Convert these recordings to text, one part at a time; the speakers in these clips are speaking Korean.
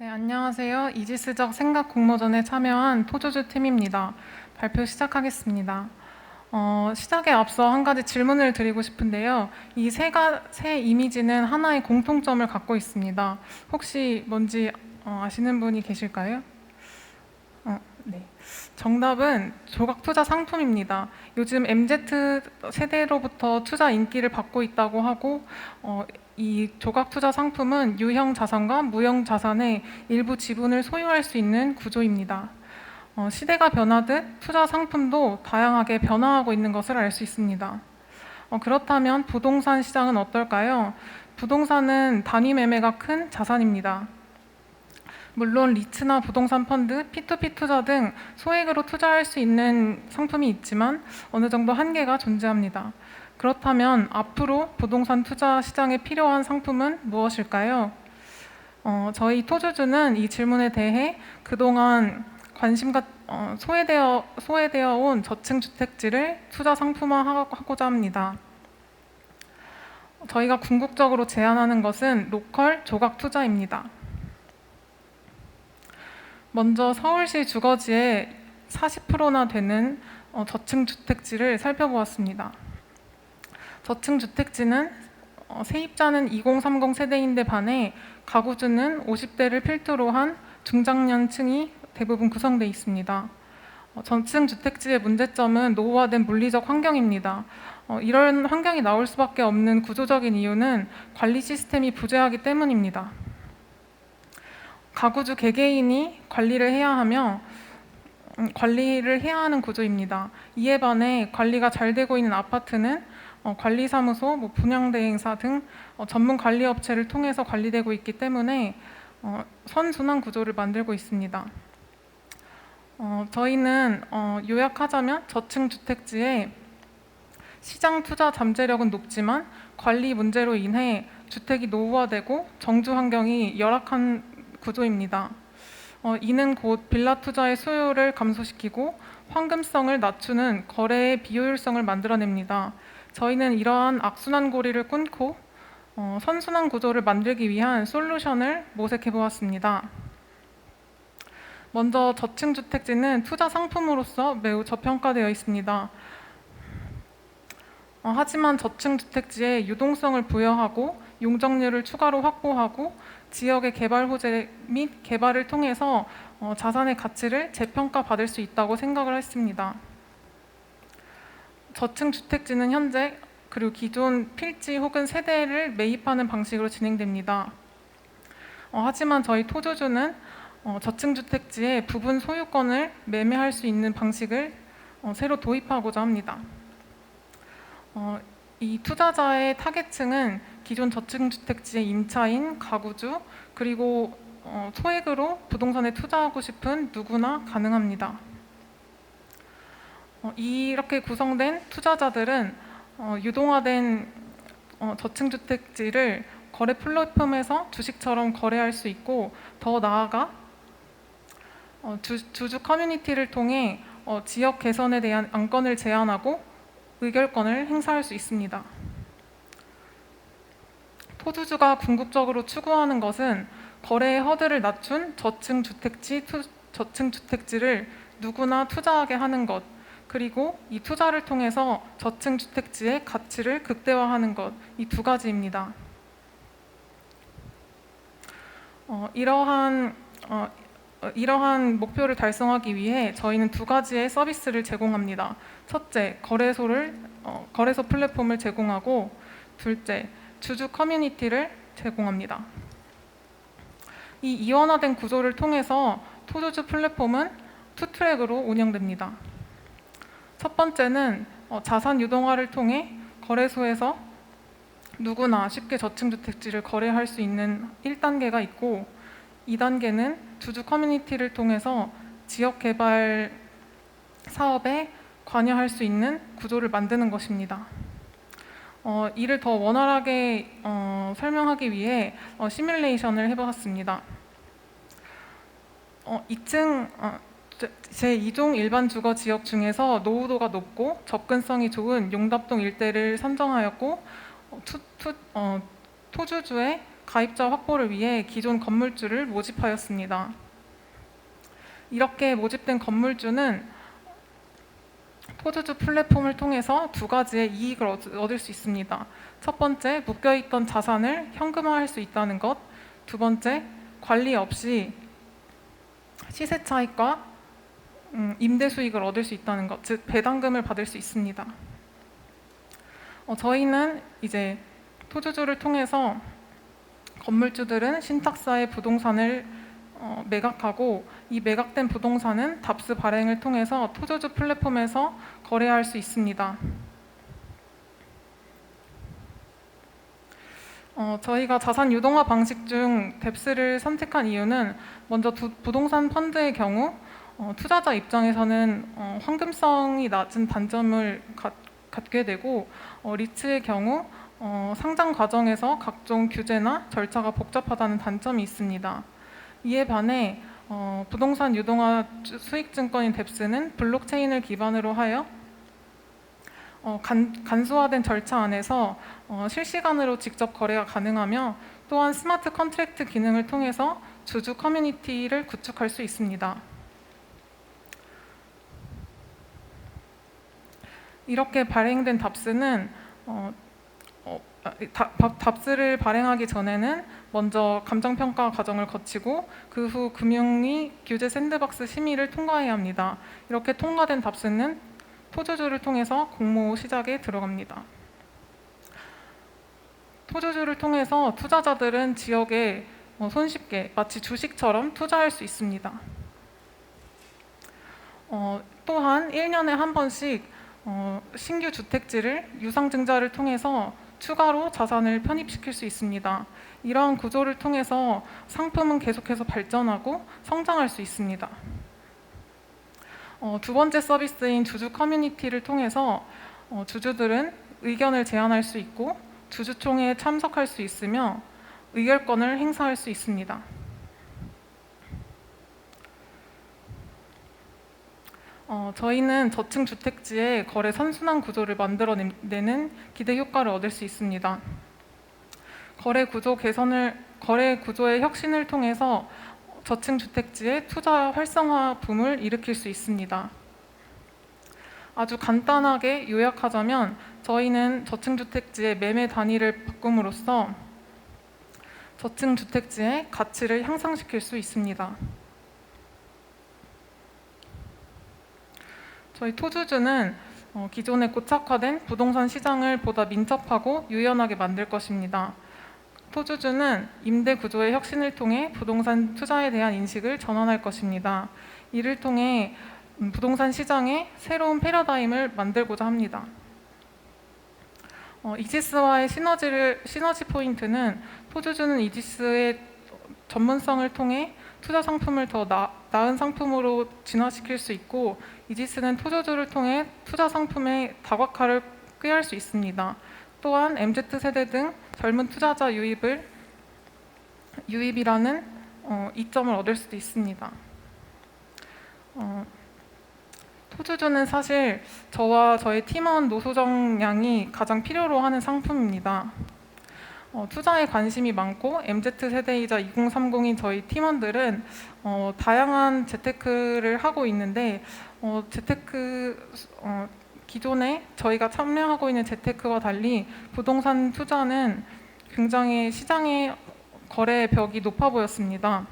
네, 안녕하세요. 이지스적 생각 공모전에 참여한 토주주 팀입니다. 발표 시작하겠습니다. 어, 시작에 앞서 한 가지 질문을 드리고 싶은데요. 이세세 이미지는 하나의 공통점을 갖고 있습니다. 혹시 뭔지 어, 아시는 분이 계실까요? 어, 네. 정답은 조각 투자 상품입니다. 요즘 MZ 세대로부터 투자 인기를 받고 있다고 하고 어, 이 조각 투자 상품은 유형 자산과 무형 자산의 일부 지분을 소유할 수 있는 구조입니다. 어, 시대가 변하듯 투자 상품도 다양하게 변화하고 있는 것을 알 수 있습니다. 어, 그렇다면 부동산 시장은 어떨까요? 부동산은 단위 매매가 큰 자산입니다. 물론 리츠나 부동산 펀드, P2P 투자 등 소액으로 투자할 수 있는 상품이 있지만 어느 정도 한계가 존재합니다. 그렇다면 앞으로 부동산 투자 시장에 필요한 상품은 무엇일까요? 어, 저희 토주주는 이 질문에 대해 그동안 관심과 어, 소외되어 소외되어 온 저층 주택지를 투자 상품화하고자 합니다. 저희가 궁극적으로 제안하는 것은 로컬 조각 투자입니다. 먼저 서울시 주거지의 40%나 되는 어, 저층 주택지를 살펴보았습니다. 저층 주택지는 어, 세입자는 2030 세대인데 반해 가구주는 50대를 필두로 한 중장년층이 대부분 구성되어 있습니다. 어, 전층 주택지의 문제점은 노후화된 물리적 환경입니다. 어, 이런 환경이 나올 수밖에 없는 구조적인 이유는 관리 시스템이 부재하기 때문입니다. 가구주 개개인이 관리를 해야 하며 음, 관리를 해야 하는 구조입니다. 이에 반해 관리가 잘 되고 있는 아파트는 어, 관리사무소, 뭐 분양대행사 등 어, 전문 관리 업체를 통해서 관리되고 있기 때문에 어, 선순환 구조를 만들고 있습니다. 어, 저희는 어, 요약하자면 저층 주택지에 시장 투자 잠재력은 높지만 관리 문제로 인해 주택이 노후화되고 정주 환경이 열악한 구조입니다. 어, 이는 곧 빌라 투자의 수요를 감소시키고 황금성을 낮추는 거래의 비효율성을 만들어냅니다. 저희는 이러한 악순환 고리를 끊고 어, 선순환 구조를 만들기 위한 솔루션을 모색해 보았습니다. 먼저 저층 주택지는 투자 상품으로서 매우 저평가되어 있습니다. 어, 하지만 저층 주택지에 유동성을 부여하고 용적률을 추가로 확보하고 지역의 개발 호재 및 개발을 통해서 어, 자산의 가치를 재평가 받을 수 있다고 생각을 했습니다. 저층 주택지는 현재 그리고 기존 필지 혹은 세대를 매입하는 방식으로 진행됩니다. 어, 하지만 저희 토주주는 어, 저층 주택지의 부분 소유권을 매매할 수 있는 방식을 어, 새로 도입하고자 합니다. 어, 이 투자자의 타겟층은 기존 저층 주택지의 임차인, 가구주 그리고 어, 소액으로 부동산에 투자하고 싶은 누구나 가능합니다. 어, 이렇게 구성된 투자자들은 어, 유동화된 어, 저층 주택지를 거래 플랫폼에서 주식처럼 거래할 수 있고 더 나아가 어, 주, 주주 커뮤니티를 통해 어, 지역 개선에 대한 안건을 제안하고 의결권을 행사할 수 있습니다. 토주주가 궁극적으로 추구하는 것은 거래의 허들을 낮춘 저층 주택지 투, 저층 주택지를 누구나 투자하게 하는 것 그리고 이 투자를 통해서 저층 주택지의 가치를 극대화하는 것 이 두 가지입니다. 어, 이러한 어, 어, 이러한 목표를 달성하기 위해 저희는 두 가지의 서비스를 제공합니다. 첫째, 거래소를 어, 거래소 플랫폼을 제공하고 둘째, 주주 커뮤니티를 제공합니다. 이 이원화된 구조를 통해서 토주주 플랫폼은 투 트랙으로 운영됩니다. 첫 번째는 어, 자산 유동화를 통해 거래소에서 누구나 쉽게 저층 주택지를 거래할 수 있는 1단계가 있고 2단계는 주주 커뮤니티를 통해서 지역 개발 사업에 관여할 수 있는 구조를 만드는 것입니다. 어, 이를 더 원활하게 어, 설명하기 위해 어, 시뮬레이션을 해보았습니다. 어, 2층 어, 제2종 일반 주거 지역 중에서 노후도가 높고 접근성이 좋은 용답동 일대를 선정하였고 어, 투, 투, 어, 토주주의 가입자 확보를 위해 기존 건물주를 모집하였습니다. 이렇게 모집된 건물주는 토주주 플랫폼을 통해서 두 가지의 이익을 얻- 얻을 수 있습니다. 첫 번째, 묶여있던 자산을 현금화할 수 있다는 것. 두 번째, 관리 없이 시세 차익과 음, 임대 수익을 얻을 수 있다는 것, 즉 배당금을 받을 수 있습니다. 어, 저희는 이제 토주주를 통해서 건물주들은 신탁사의 부동산을 어, 매각하고 이 매각된 부동산은 답스 발행을 통해서 토주주 플랫폼에서 거래할 수 있습니다. 어, 저희가 자산 유동화 방식 중 뎁스를 선택한 이유는 먼저 두- 부동산 펀드의 경우 어, 투자자 입장에서는 어, 황금성이 낮은 단점을 갖, 갖게 되고 어, 리츠의 경우 어, 상장 과정에서 각종 규제나 절차가 복잡하다는 단점이 있습니다. 이에 반해 어, 부동산 유동화 주- 수익증권인 뎁스는 블록체인을 기반으로 하여 어, 간, 간소화된 절차 안에서 어, 실시간으로 직접 거래가 가능하며 또한 스마트 컨트랙트 기능을 통해서 주주 커뮤니티를 구축할 수 있습니다. 이렇게 발행된 답스는 어, 어, 아, 다- 답- 답스를 발행하기 전에는 먼저 감정평가 과정을 거치고 그 후 금융위 규제 샌드박스 심의를 통과해야 합니다. 이렇게 통과된 답스는 토주주를 통해서 공모 시작에 들어갑니다. 토주주를 통해서 투자자들은 지역에 어, 손쉽게 마치 주식처럼 투자할 수 있습니다. 어, 또한 1년에 한 번씩 어, 신규 주택지를 유상증자를 통해서 추가로 자산을 편입시킬 수 있습니다. 이러한 구조를 통해서 상품은 계속해서 발전하고 성장할 수 있습니다. 어, 두 번째 서비스인 주주 커뮤니티를 통해서 어, 주주들은 의견을 제안할 수 있고 주주총회에 참석할 수 있으며 의결권을 행사할 수 있습니다. 어, 저희는 저층 주택지의 거래 선순환 구조를 만들어내는 기대 효과를 얻을 수 있습니다. 거래 구조 개선을 거래 구조의 혁신을 통해서 저층 주택지의 투자 활성화 붐을 일으킬 수 있습니다. 아주 간단하게 요약하자면 저희는 저층 주택지의 매매 단위를 바꿈으로써 저층 주택지의 가치를 향상시킬 수 있습니다. 저희 토주주는 어, 기존에 고착화된 부동산 시장을 보다 민첩하고 유연하게 만들 것입니다. 토주주는 임대 구조의 혁신을 통해 부동산 투자에 대한 인식을 전환할 것입니다. 이를 통해 음, 부동산 시장에 새로운 패러다임을 만들고자 합니다. 어, 이지스와의 시너지를 시너지 포인트는 토주주는 이지스의 전문성을 통해 투자 상품을 더 나, 나은 상품으로 진화시킬 수 있고 이지스는 토주주를 통해 투자 상품의 다각화를 꾀할 수 있습니다. 또한 MZ 세대 등 젊은 투자자 유입을 유입이라는 어, 이점을 얻을 수도 있습니다. 어, 토주주는 사실 저와 저희 팀원 노소정 양이 가장 필요로 하는 상품입니다. 어, 투자에 관심이 많고 MZ 세대이자 2030인 저희 팀원들은 어, 다양한 재테크를 하고 있는데 어, 재테크 어, 기존에 저희가 참여하고 있는 재테크와 달리 부동산 투자는 굉장히 시장의 거래 벽이 높아 보였습니다.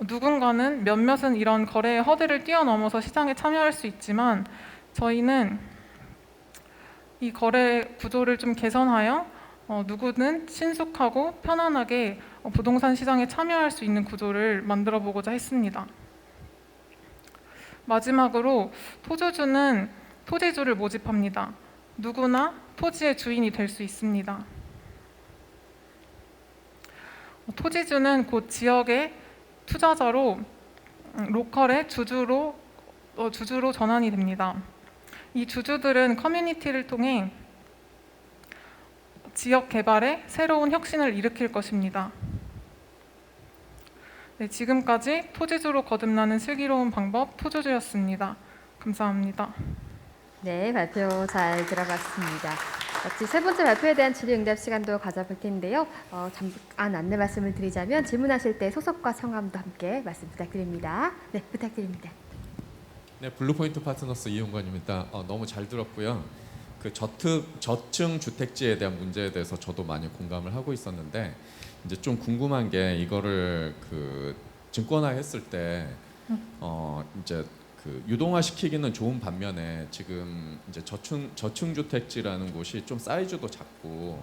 누군가는 몇몇은 이런 거래의 허들을 뛰어넘어서 시장에 참여할 수 있지만 저희는 이 거래 구조를 좀 개선하여 어, 누구든 신속하고 편안하게 어, 부동산 시장에 참여할 수 있는 구조를 만들어 보고자 했습니다. 마지막으로 토주주는 토지주를 모집합니다. 누구나 토지의 주인이 될 수 있습니다. 어, 토지주는 곧 지역의 투자자로 음, 로컬의 주주로 어, 주주로 전환이 됩니다. 이 주주들은 커뮤니티를 통해 지역 개발에 새로운 혁신을 일으킬 것입니다. 네, 지금까지 토지주로 거듭나는 슬기로운 방법 토주주였습니다. 감사합니다. 네, 발표 잘 들어봤습니다. 마치 세 번째 발표에 대한 질의응답 시간도 가져볼 텐데요. 어, 잠깐 안내 말씀을 드리자면 질문하실 때 소속과 성함도 함께 말씀 부탁드립니다. 네, 부탁드립니다. 네, 블루포인트 파트너스 이용관입니다. 어, 너무 잘 들었고요. 그 저특 저층 주택지에 대한 문제에 대해서 저도 많이 공감을 하고 있었는데 이제 좀 궁금한 게 이거를 그 증권화 했을 때 어, 이제 그 유동화 시키기는 좋은 반면에 지금 이제 저층 저층 주택지라는 곳이 좀 사이즈도 작고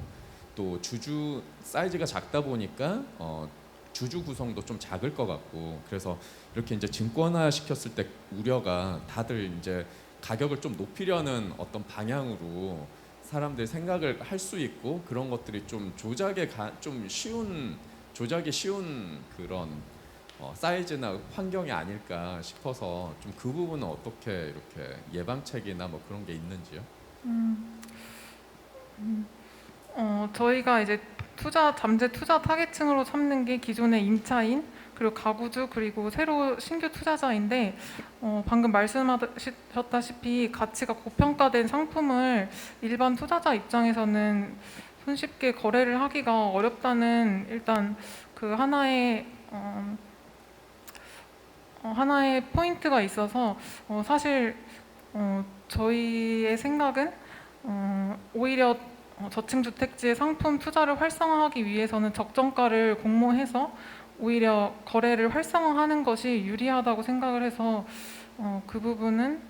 또 주주 사이즈가 작다 보니까 어, 주주 구성도 좀 작을 것 같고 그래서 이렇게 이제 증권화 시켰을 때 우려가 다들 이제 가격을 좀 높이려는 어떤 방향으로 사람들이 생각을 할 수 있고 그런 것들이 좀 조작에 가, 좀 쉬운 조작이 쉬운 그런 어, 사이즈나 환경이 아닐까 싶어서 좀 그 부분은 어떻게 이렇게 예방책이나 뭐 그런 게 있는지요? 음, 음, 어, 저희가 이제 투자 잠재 투자 타겟층으로 삼는 게 기존의 임차인 그리고 가구주 그리고 새로 신규 투자자인데 어, 방금 말씀하셨다시피 가치가 고평가된 상품을 일반 투자자 입장에서는 손쉽게 거래를 하기가 어렵다는 일단 그 하나의 어, 어, 하나의 포인트가 있어서 어, 사실 어, 저희의 생각은 어, 오히려 어, 저층 주택지의 상품 투자를 활성화하기 위해서는 적정가를 공모해서 오히려 거래를 활성화하는 것이 유리하다고 생각을 해서 어, 그 부분은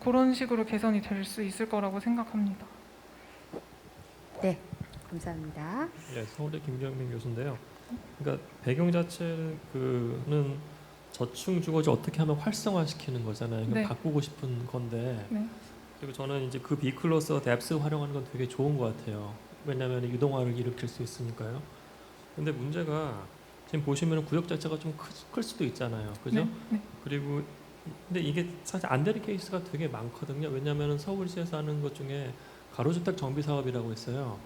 그런 식으로 개선이 될 수 있을 거라고 생각합니다. 감사합니다. 예, 서울대 김경민 교수인데요. 그러니까 배경 자체는 그는 저층 주거지 어떻게 하면 활성화시키는 거잖아요. 그러니까 네. 바꾸고 싶은 건데. 네. 그리고 저는 이제 그 비클로서 뎁스 활용하는 건 되게 좋은 것 같아요. 왜냐하면 유동화를 일으킬 수 있으니까요. 근데 문제가 지금 보시면 구역 자체가 좀 클 수도 있잖아요. 그죠? 네, 네. 그리고 근데 이게 사실 안 되는 케이스가 되게 많거든요. 왜냐하면 서울시에서 하는 것 중에 가로주택 정비 사업이라고 있어요.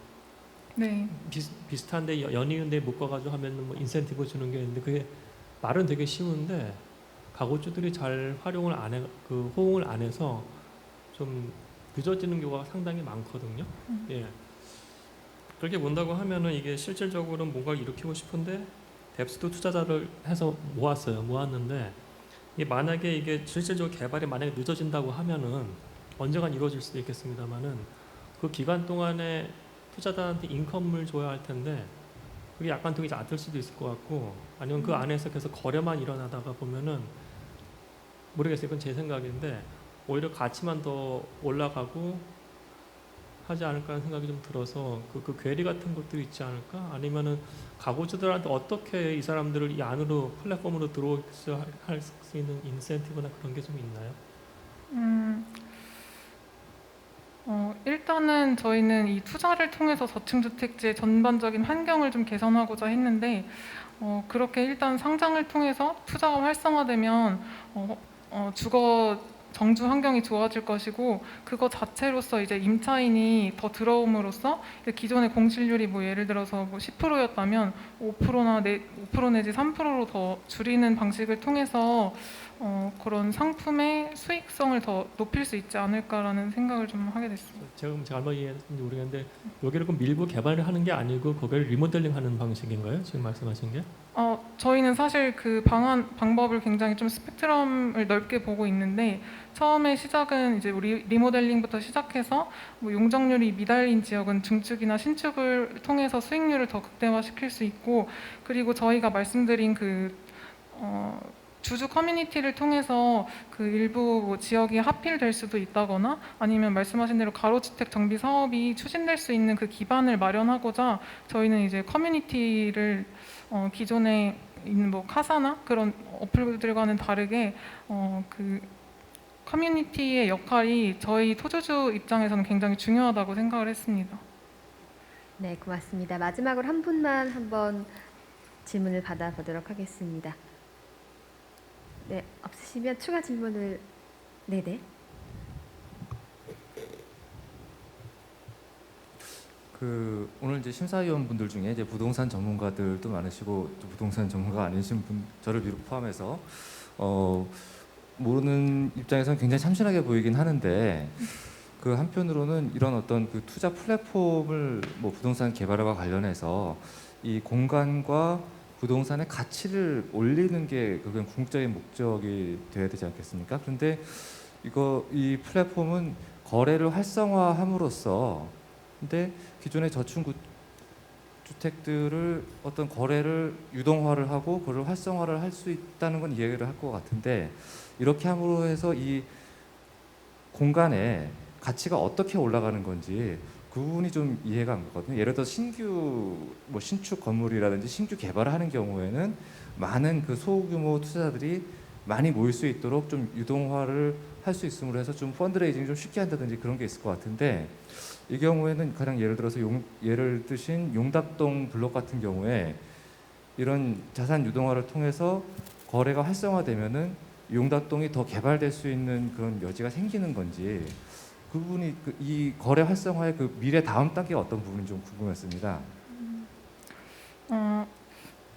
네. 비슷, 비슷한데 여- 연이은데 묶어가지고 하면 뭐 인센티브 주는 게 있는데 그게 말은 되게 쉬운데 가구주들이 잘 활용을 안 해, 그 호응을 안 해서 좀 늦어지는 경우가 상당히 많거든요. 음. 예. 그렇게 본다고 하면은 이게 실질적으로 뭔가 일으키고 싶은데 뎁스도 투자자를 해서 모았어요. 모았는데 이게 만약에 이게 실질적으로 개발이 만약에 늦어진다고 하면은 언젠간 이루어질 수도 있겠습니다만은 그 기간 동안에 투자자한테 인컴을 줘야 할 텐데 그게 약간 되게 낮을 수도 있을 것 같고 아니면 그 음. 안에서 계속 거래만 일어나다가 보면은 모르겠어요. 그건 제 생각인데 오히려 가치만 더 올라가고 하지 않을까 하는 생각이 좀 들어서 그, 그 괴리 같은 것도 있지 않을까? 아니면은 가구주들한테 어떻게 이 사람들을 이 안으로 플랫폼으로 들어올 수 할 수 있는 인센티브나 그런 게 좀 있나요? 음, 어, 일단은 저희는 이 투자를 통해서 저층 주택지의 전반적인 환경을 좀 개선하고자 했는데 어, 그렇게 일단 상장을 통해서 투자가 활성화되면 어, 어, 주거 정주 환경이 좋아질 것이고 그거 자체로서 이제 임차인이 더 들어옴으로써 기존의 공실률이 뭐 예를 들어서 뭐 10%였다면 5%나 내, 5% 내지 3%로 더 줄이는 방식을 통해서 어, 그런 상품의 수익성을 더 높일 수 있지 않을까라는 생각을 좀 하게 됐습니다. 제가 잘못 이해했는지 모르겠는데 여기를 그럼 밀고 개발을 하는 게 아니고 거기를 리모델링하는 방식인가요? 지금 말씀하신 게? 어, 저희는 사실 그 방안 방법을 굉장히 좀 스펙트럼을 넓게 보고 있는데 처음에 시작은 이제 우리 리모델링부터 시작해서 뭐 용적률이 미달린 지역은 증축이나 신축을 통해서 수익률을 더 극대화시킬 수 있고 그리고 저희가 말씀드린 그 어, 주주 커뮤니티를 통해서 그 일부 뭐 지역이 하필될 수도 있다거나 아니면 말씀하신 대로 가로주택 정비 사업이 추진될 수 있는 그 기반을 마련하고자 저희는 이제 커뮤니티를 어, 기존에 있는 뭐 카사나 그런 어플들과는 다르게 어, 그 커뮤니티의 역할이 저희 토주주 입장에서는 굉장히 중요하다고 생각을 했습니다. 네, 고맙습니다. 마지막으로 한 분만 한번 질문을 받아보도록 하겠습니다. 네, 없으시면 추가 질문을 네네. 그 오늘 이제 심사위원분들 중에 이제 부동산 전문가들도 많으시고 또 부동산 전문가 아니신 분 저를 비롯 포함해서 어 모르는 입장에서는 굉장히 참신하게 보이긴 하는데 그 한편으로는 이런 어떤 그 투자 플랫폼을 뭐 부동산 개발과 관련해서 이 공간과 부동산의 가치를 올리는 게 그건 궁극적인 목적이 되어야 되지 않겠습니까? 그런데 이거 이 플랫폼은 거래를 활성화함으로써 근데 기존의 저층 주택들을 어떤 거래를 유동화를 하고 그걸 활성화를 할 수 있다는 건 이해를 할 것 같은데 이렇게 함으로 해서 이 공간에 가치가 어떻게 올라가는 건지 그 부분이 좀 이해가 안 가거든요. 예를 들어 신규 뭐 신축 건물이라든지 신규 개발을 하는 경우에는 많은 그 소규모 투자자들이 많이 모일 수 있도록 좀 유동화를 할 수 있음으로 해서 좀 펀드레이징이 좀 쉽게 한다든지 그런 게 있을 것 같은데 이 경우에는 가장 예를 들어서 용, 예를 드신 용답동 블록 같은 경우에 이런 자산 유동화를 통해서 거래가 활성화되면은 용답동이 더 개발될 수 있는 그런 여지가 생기는 건지 그 부분이 그 이 거래 활성화의 그 미래 다음 단계가 어떤 부분인지 좀 궁금했습니다. 어,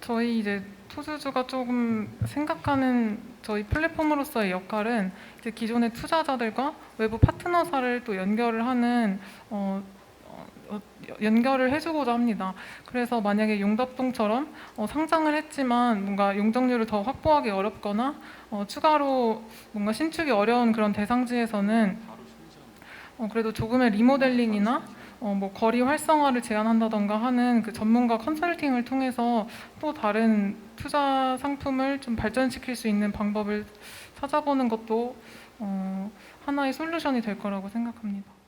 저희 이제 토주주가 조금 생각하는 저희 플랫폼으로서의 역할은 이제 기존의 투자자들과 외부 파트너사를 또 연결을 하는 어, 어, 어, 연결을 해주고자 합니다. 그래서 만약에 용답동처럼 어, 상장을 했지만 뭔가 용적률을 더 확보하기 어렵거나 어, 추가로 뭔가 신축이 어려운 그런 대상지에서는 어, 그래도 조금의 리모델링이나 어, 뭐 거리 활성화를 제안한다던가 하는 그 전문가 컨설팅을 통해서 또 다른 투자 상품을 좀 발전시킬 수 있는 방법을 찾아보는 것도 어, 하나의 솔루션이 될 거라고 생각합니다.